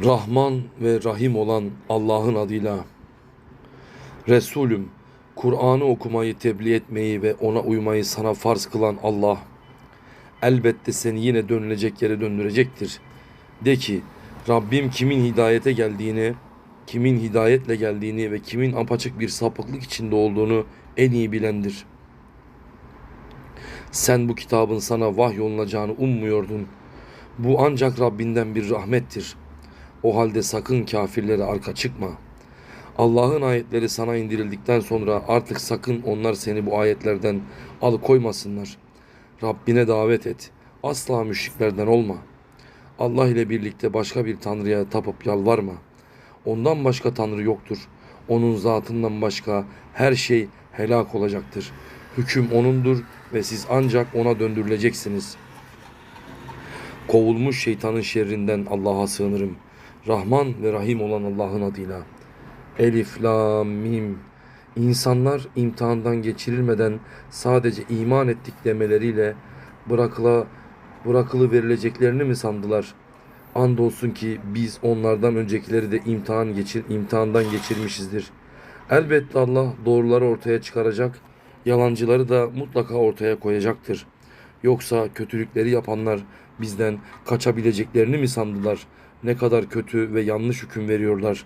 Rahman ve Rahim olan Allah'ın adıyla. Resulüm, Kur'an'ı okumayı, tebliğ etmeyi ve ona uymayı sana farz kılan Allah, elbette seni yine dönülecek yere döndürecektir. De ki, Rabbim kimin hidayete geldiğini, kimin hidayetle geldiğini ve kimin apaçık bir sapıklık içinde olduğunu en iyi bilendir. Sen bu kitabın sana vahyolunacağını ummuyordun. Bu ancak Rabbinden bir rahmettir. O halde sakın kafirlere arka çıkma. Allah'ın ayetleri sana indirildikten sonra artık sakın onlar seni bu ayetlerden alıkoymasınlar. Rabbine davet et. Asla müşriklerden olma. Allah ile birlikte başka bir tanrıya tapıp yalvarma. Ondan başka tanrı yoktur. Onun zatından başka her şey helak olacaktır. Hüküm O'nundur ve siz ancak O'na döndürüleceksiniz. Kovulmuş şeytanın şerrinden Allah'a sığınırım. Rahman ve Rahim olan Allah'ın adıyla. Elif, Lam, Mim. İnsanlar imtihandan geçirilmeden sadece iman ettik demeleriyle bırakıla, bırakılı verileceklerini mi sandılar? Andolsun ki biz onlardan öncekileri de imtihan geçir, imtihandan geçirmişizdir. Elbette Allah doğruları ortaya çıkaracak, yalancıları da mutlaka ortaya koyacaktır. Yoksa kötülükleri yapanlar bizden kaçabileceklerini mi sandılar? Ne kadar kötü ve yanlış hüküm veriyorlar.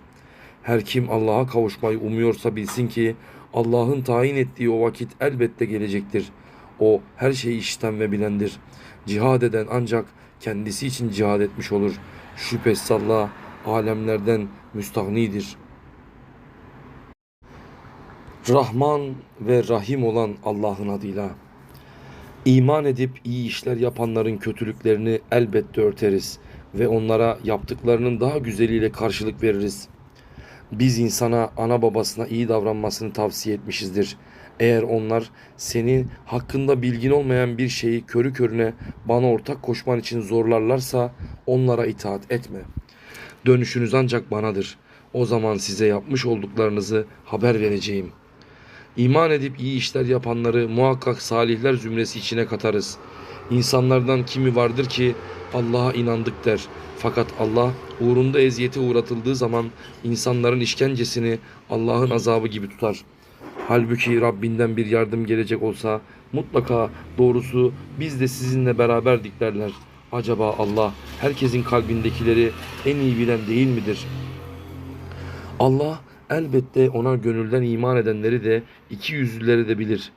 Her kim Allah'a kavuşmayı umuyorsa bilsin ki Allah'ın tayin ettiği o vakit elbette gelecektir. O her şeyi işiten ve bilendir. Cihad eden ancak kendisi için cihad etmiş olur. Şüphesiz Allah alemlerden müstahnidir. Rahman ve Rahim olan Allah'ın adıyla. İman edip iyi işler yapanların kötülüklerini elbette örteriz ve onlara yaptıklarının daha güzeliyle karşılık veririz. Biz insana ana babasına iyi davranmasını tavsiye etmişizdir. Eğer onlar senin hakkında bilgin olmayan bir şeyi körü körüne bana ortak koşman için zorlarlarsa onlara itaat etme. Dönüşünüz ancak banadır. O zaman size yapmış olduklarınızı haber vereceğim.'' İman edip iyi işler yapanları muhakkak salihler zümresi içine katarız. İnsanlardan kimi vardır ki Allah'a inandık der. Fakat Allah uğrunda eziyete uğratıldığı zaman insanların işkencesini Allah'ın azabı gibi tutar. Halbuki Rabbinden bir yardım gelecek olsa mutlaka doğrusu biz de sizinle beraberdik derler. Acaba Allah herkesin kalbindekileri en iyi bilen değil midir? Allah elbette ona gönülden iman edenleri de iki yüzlüleri de bilir.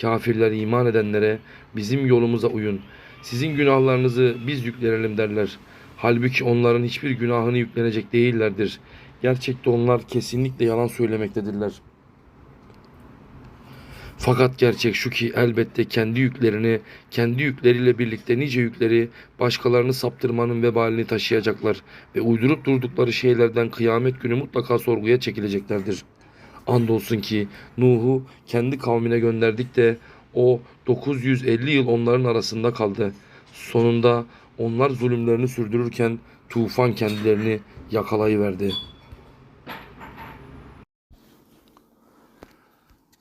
Kafirler iman edenlere bizim yolumuza uyun. Sizin günahlarınızı biz yüklenelim derler. Halbuki onların hiçbir günahını yüklenecek değillerdir. Gerçekte onlar kesinlikle yalan söylemektedirler. Fakat gerçek şu ki elbette kendi yüklerini, kendi yükleriyle birlikte nice yükleri başkalarını saptırmanın vebalini taşıyacaklar ve uydurup durdukları şeylerden kıyamet günü mutlaka sorguya çekileceklerdir. Andolsun ki Nuh'u kendi kavmine gönderdik de o 950 yıl onların arasında kaldı. Sonunda onlar zulümlerini sürdürürken tufan kendilerini yakalayıverdi.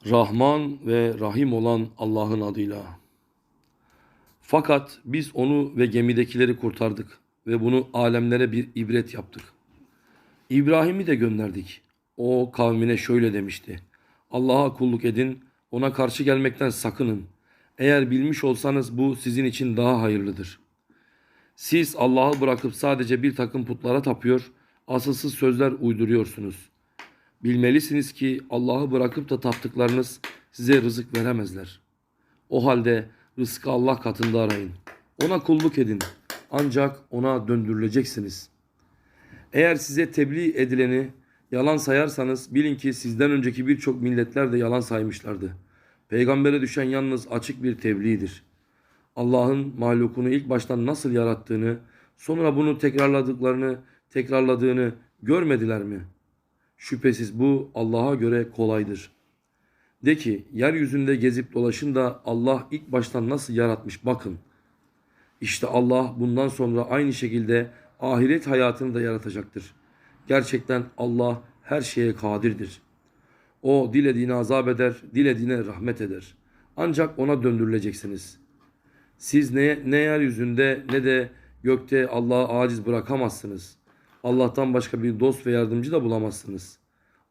Rahman ve Rahim olan Allah'ın adıyla. Fakat biz onu ve gemidekileri kurtardık ve bunu alemlere bir ibret yaptık. İbrahim'i de gönderdik. O kavmine şöyle demişti. Allah'a kulluk edin, ona karşı gelmekten sakının. Eğer bilmiş olsanız bu sizin için daha hayırlıdır. Siz Allah'ı bırakıp sadece bir takım putlara tapıyor, asılsız sözler uyduruyorsunuz.'' Bilmelisiniz ki Allah'ı bırakıp da taptıklarınız size rızık veremezler. O halde rızkı Allah katında arayın. Ona kulluk edin. Ancak ona döndürüleceksiniz. Eğer size tebliğ edileni yalan sayarsanız bilin ki sizden önceki birçok milletler de yalan saymışlardı. Peygambere düşen yalnız açık bir tebliğdir. Allah'ın mahlukunu ilk baştan nasıl yarattığını, sonra bunu tekrarladıklarını, tekrarladığını görmediler mi?'' Şüphesiz bu Allah'a göre kolaydır. De ki yeryüzünde gezip dolaşın da Allah ilk baştan nasıl yaratmış bakın. İşte Allah bundan sonra aynı şekilde ahiret hayatını da yaratacaktır. Gerçekten Allah her şeye kadirdir. O dilediğine azap eder, dilediğine rahmet eder. Ancak ona döndürüleceksiniz. Siz ne, ne yeryüzünde ne de gökte Allah'ı aciz bırakamazsınız. Allah'tan başka bir dost ve yardımcı da bulamazsınız.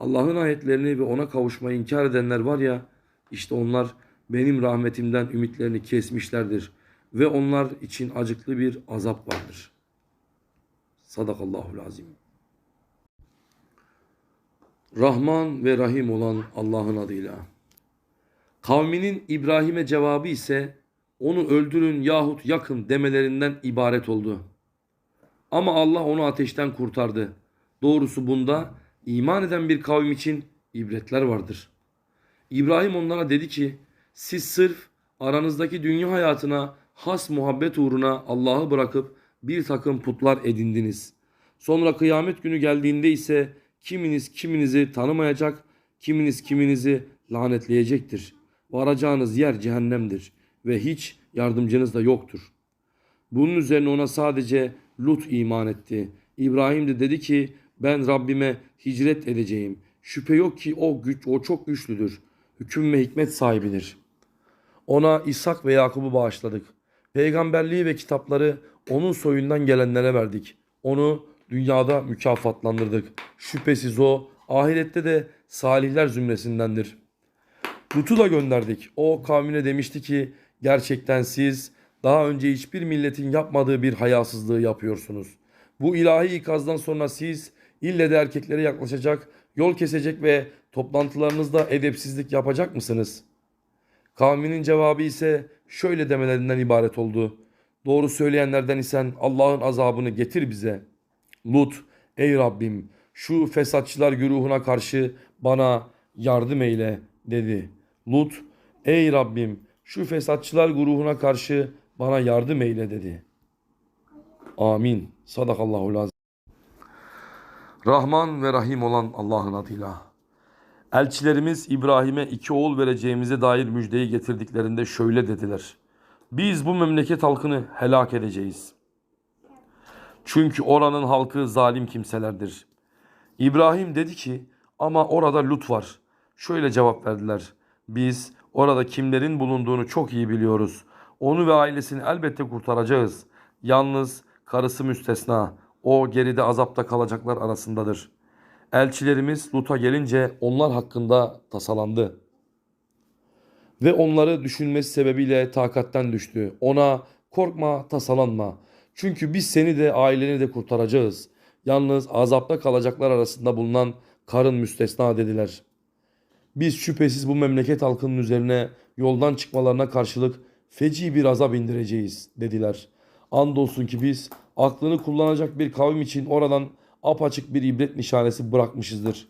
Allah'ın ayetlerini ve ona kavuşmayı inkar edenler var ya, işte onlar benim rahmetimden ümitlerini kesmişlerdir ve onlar için acıklı bir azap vardır. Sadakallahul azim. Rahman ve Rahim olan Allah'ın adıyla. Kavminin İbrahim'e cevabı ise onu öldürün yahut yakın demelerinden ibaret oldu. Ama Allah onu ateşten kurtardı. Doğrusu bunda iman eden bir kavim için ibretler vardır. İbrahim onlara dedi ki siz sırf aranızdaki dünya hayatına has muhabbet uğruna Allah'ı bırakıp bir takım putlar edindiniz. Sonra kıyamet günü geldiğinde ise kiminiz kiminizi tanımayacak, kiminiz kiminizi lanetleyecektir. Varacağınız yer cehennemdir ve hiç yardımcınız da yoktur. Bunun üzerine ona sadece Lut iman etti. İbrahim de dedi ki ben Rabbime hicret edeceğim. Şüphe yok ki o güç o çok güçlüdür. Hüküm ve hikmet sahibidir. Ona İshak ve Yakub'u bağışladık. Peygamberliği ve kitapları onun soyundan gelenlere verdik. Onu dünyada mükafatlandırdık. Şüphesiz o ahirette de salihler zümresindendir. Lut'u da gönderdik. O kavmine demişti ki gerçekten siz daha önce hiçbir milletin yapmadığı bir hayasızlığı yapıyorsunuz. Bu ilahi ikazdan sonra siz ille de erkeklere yaklaşacak, yol kesecek ve toplantılarınızda edepsizlik yapacak mısınız? Kavminin cevabı ise şöyle demelerinden ibaret oldu. Doğru söyleyenlerden isen Allah'ın azabını getir bize. Lut, ey Rabbim şu fesatçılar güruhuna karşı bana yardım eyle dedi. Lut, ey Rabbim şu fesatçılar güruhuna karşı bana yardım eyle dedi. Amin. Sadakallahul azim. Rahman ve Rahim olan Allah'ın adıyla. Elçilerimiz İbrahim'e iki oğul vereceğimize dair müjdeyi getirdiklerinde şöyle dediler. Biz bu memleket halkını helak edeceğiz. Çünkü oranın halkı zalim kimselerdir. İbrahim dedi ki ama orada Lut var. Şöyle cevap verdiler. Biz orada kimlerin bulunduğunu çok iyi biliyoruz. Onu ve ailesini elbette kurtaracağız. Yalnız karısı müstesna. O geride azapta kalacaklar arasındadır. Elçilerimiz Lut'a gelince onlar hakkında tasalandı. Ve onları düşünmesi sebebiyle takatten düştü. Ona korkma tasalanma. Çünkü biz seni de aileni de kurtaracağız. Yalnız azapta kalacaklar arasında bulunan karın müstesna dediler. Biz şüphesiz bu memleket halkının üzerine yoldan çıkmalarına karşılık feci bir azap indireceğiz dediler. Andolsun ki biz aklını kullanacak bir kavim için oradan apaçık bir ibret nişanesi bırakmışızdır.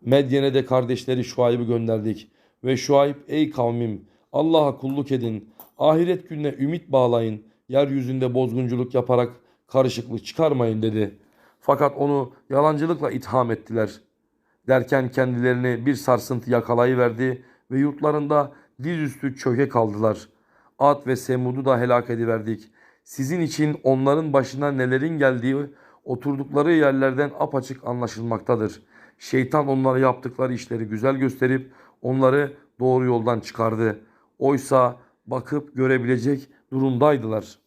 Medyen'e de kardeşleri Şuayb'ı gönderdik. Ve Şuayb ey kavmim Allah'a kulluk edin. Ahiret gününe ümit bağlayın. Yeryüzünde bozgunculuk yaparak karışıklık çıkarmayın dedi. Fakat onu yalancılıkla itham ettiler. Derken kendilerini bir sarsıntı yakalayıverdi ve yurtlarında dizüstü çöke kaldılar. Ad ve Semud'u da helak ediverdik. Sizin için onların başına nelerin geldiği oturdukları yerlerden apaçık anlaşılmaktadır. Şeytan onlara yaptıkları işleri güzel gösterip onları doğru yoldan çıkardı. Oysa bakıp görebilecek durumdaydılar.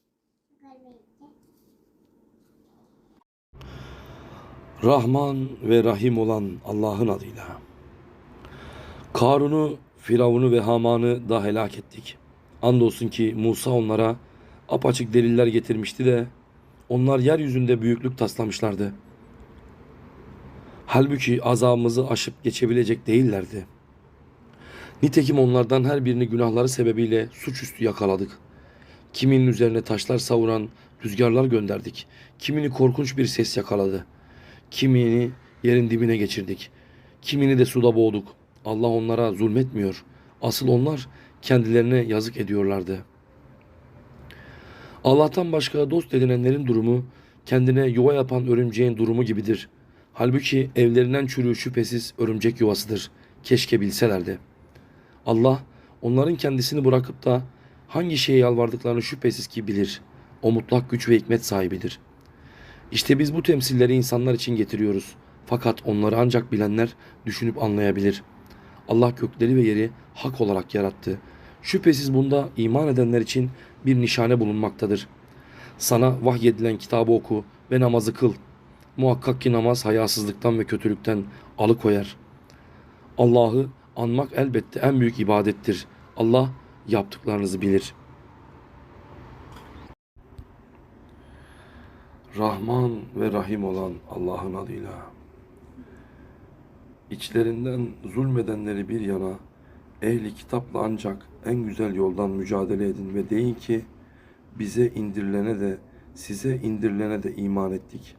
Rahman ve Rahim olan Allah'ın adıyla. Karun'u, Firavun'u ve Haman'ı da helak ettik. Andolsun ki Musa onlara apaçık deliller getirmişti de onlar yeryüzünde büyüklük taslamışlardı. Halbuki azabımızı aşıp geçebilecek değillerdi. Nitekim onlardan her birini günahları sebebiyle suçüstü yakaladık. Kiminin üzerine taşlar savuran rüzgarlar gönderdik. Kimini korkunç bir ses yakaladı. Kimini yerin dibine geçirdik. Kimini de suda boğduk. Allah onlara zulmetmiyor. Asıl onlar kendilerine yazık ediyorlardı. Allah'tan başka dost edinenlerin durumu kendine yuva yapan örümceğin durumu gibidir. Halbuki evlerinden çürüğü şüphesiz örümcek yuvasıdır. Keşke bilselerdi. Allah onların kendisini bırakıp da hangi şeye yalvardıklarını şüphesiz ki bilir. O mutlak güç ve hikmet sahibidir. İşte biz bu temsilleri insanlar için getiriyoruz. Fakat onları ancak bilenler düşünüp anlayabilir. Allah gökleri ve yeri hak olarak yarattı. Şüphesiz bunda iman edenler için bir nişane bulunmaktadır. Sana vahyedilen kitabı oku ve namazı kıl. Muhakkak ki namaz hayasızlıktan ve kötülükten alıkoyar. Allah'ı anmak elbette en büyük ibadettir. Allah yaptıklarınızı bilir. Rahman ve Rahim olan Allah'ın adıyla. İçlerinden zulmedenleri bir yana, ehli kitapla ancak en güzel yoldan mücadele edin ve deyin ki, bize indirilene de, size indirilene de iman ettik.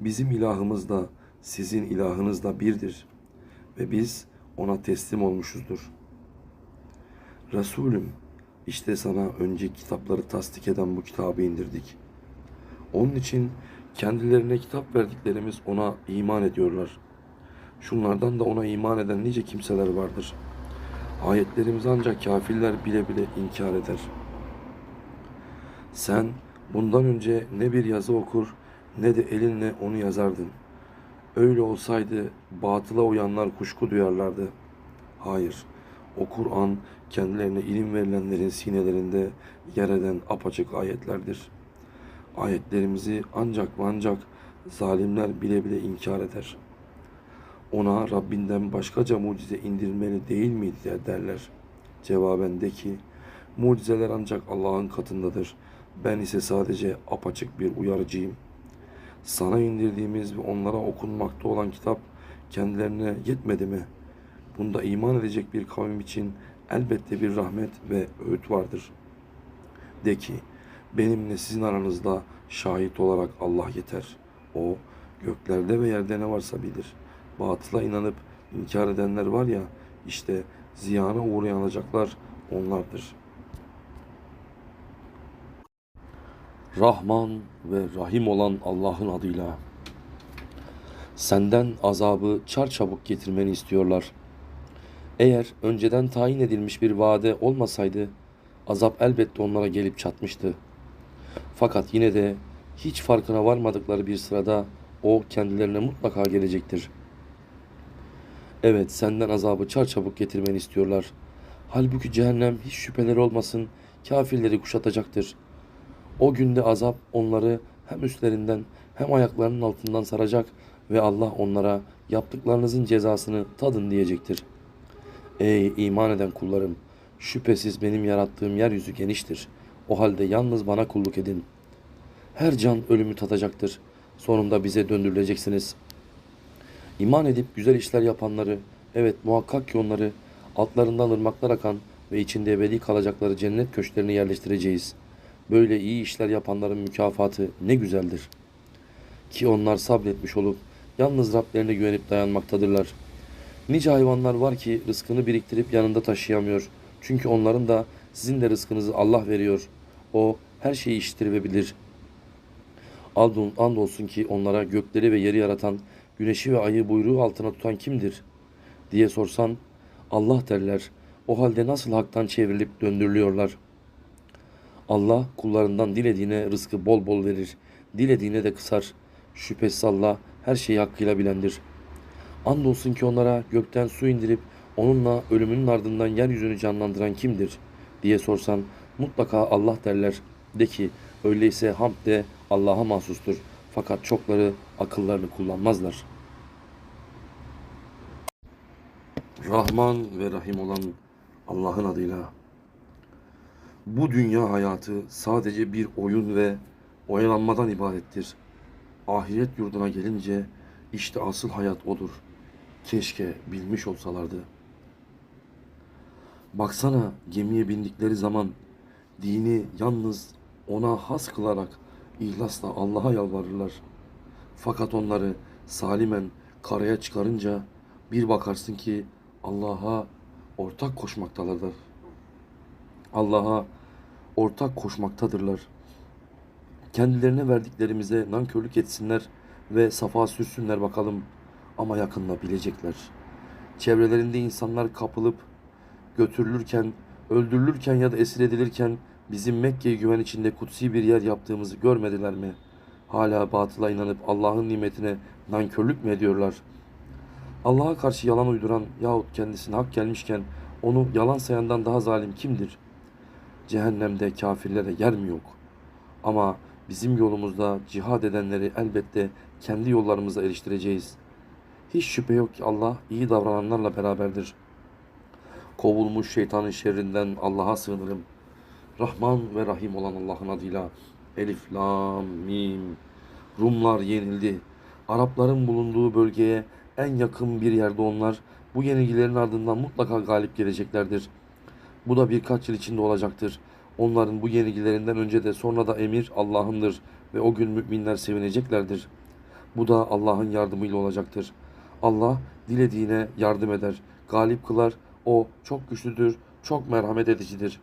Bizim ilahımız da, sizin ilahınız da birdir ve biz ona teslim olmuşuzdur. Resulüm, işte sana önceki kitapları tasdik eden bu kitabı indirdik. Onun için kendilerine kitap verdiklerimiz ona iman ediyorlar. Şunlardan da ona iman eden nice kimseler vardır. Ayetlerimizi ancak kafirler bile bile inkar eder. Sen bundan önce ne bir yazı okur ne de elinle onu yazardın. Öyle olsaydı batıla uyanlar kuşku duyarlardı. Hayır, o Kur'an kendilerine ilim verilenlerin sinelerinde yer eden apaçık ayetlerdir. Ayetlerimizi ancak ve ancak zalimler bile bile inkar eder. Ona Rabbinden başkaca mucize indirilmeli değil miydi derler. Cevaben de ki, mucizeler ancak Allah'ın katındadır. Ben ise sadece apaçık bir uyarıcıyım. Sana indirdiğimiz ve onlara okunmakta olan kitap kendilerine yetmedi mi? Bunda iman edecek bir kavim için elbette bir rahmet ve öğüt vardır. De ki, benimle sizin aranızda şahit olarak Allah yeter. O, göklerde ve yerde ne varsa bilir. Batıla inanıp inkar edenler var ya, işte ziyana uğrayanacaklar onlardır. Rahman ve Rahim olan Allah'ın adıyla. Senden azabı çarçabuk getirmeni istiyorlar. Eğer önceden tayin edilmiş bir vade olmasaydı, azap elbette onlara gelip çatmıştı. Fakat yine de hiç farkına varmadıkları bir sırada o kendilerine mutlaka gelecektir. Evet senden azabı çarçabuk getirmeni istiyorlar. Halbuki cehennem hiç şüpheleri olmasın kafirleri kuşatacaktır. O günde azap onları hem üstlerinden hem ayaklarının altından saracak ve Allah onlara yaptıklarınızın cezasını tadın diyecektir. Ey iman eden kullarım! Şüphesiz benim yarattığım yeryüzü geniştir. O halde yalnız bana kulluk edin. Her can ölümü tadacaktır. Sonunda bize döndürüleceksiniz. İman edip güzel işler yapanları, evet muhakkak ki onları altlarından ırmaklar akan ve içinde ebedi kalacakları cennet köşklerine yerleştireceğiz. Böyle iyi işler yapanların mükafatı ne güzeldir. Ki onlar sabretmiş olup yalnız Rablerine güvenip dayanmaktadırlar. Nice hayvanlar var ki rızkını biriktirip yanında taşıyamıyor. Çünkü onların da sizin de rızkınızı Allah veriyor. O her şeyi işitir ve bilir. Andol- Andolsun ki onlara gökleri ve yeri yaratan, güneşi ve ayı buyruğu altına tutan kimdir? diye sorsan Allah derler. O halde nasıl haktan çevrilip döndürülüyorlar? Allah kullarından dilediğine rızkı bol bol verir. Dilediğine de kısar. Şüphesiz Allah her şeyi hakkıyla bilendir. Andolsun ki onlara gökten su indirip onunla ölümünün ardından yeryüzünü canlandıran kimdir? diye sorsan mutlaka Allah derler. De ki öyleyse hamd de Allah'a mahsustur. Fakat çokları akıllarını kullanmazlar. Rahman ve Rahim olan Allah'ın adıyla. Bu dünya hayatı sadece bir oyun ve oyalanmadan ibarettir. Ahiret yurduna gelince işte asıl hayat odur. Keşke bilmiş olsalardı. Baksana gemiye bindikleri zaman dini yalnız ona has kılarak ihlasla Allah'a yalvarırlar. Fakat onları salimen karaya çıkarınca bir bakarsın ki Allah'a ortak koşmaktadırlar. Allah'a ortak koşmaktadırlar. Kendilerine verdiklerimize nankörlük etsinler ve safa sürsünler bakalım ama yakında bilecekler. Çevrelerinde insanlar kapılıp götürülürken, öldürülürken ya da esir edilirken bizim Mekke'yi güven içinde kutsi bir yer yaptığımızı görmediler mi? Hala batıla inanıp Allah'ın nimetine nankörlük mü ediyorlar? Allah'a karşı yalan uyduran yahut kendisine hak gelmişken onu yalan sayandan daha zalim kimdir? Cehennemde kafirlere yer mi yok? Ama bizim yolumuzda cihad edenleri elbette kendi yollarımıza eriştireceğiz. Hiç şüphe yok ki Allah iyi davrananlarla beraberdir. Kovulmuş şeytanın şerrinden Allah'a sığınırım. Rahman ve Rahim olan Allah'ın adıyla. Elif, Lam, Mim. Rumlar yenildi. Arapların bulunduğu bölgeye en yakın bir yerde onlar bu yenilgilerin ardından mutlaka galip geleceklerdir. Bu da birkaç yıl içinde olacaktır. Onların bu yenilgilerinden önce de sonra da emir Allah'ındır ve o gün müminler sevineceklerdir. Bu da Allah'ın yardımıyla olacaktır. Allah dilediğine yardım eder, galip kılar. O çok güçlüdür, çok merhamet edicidir.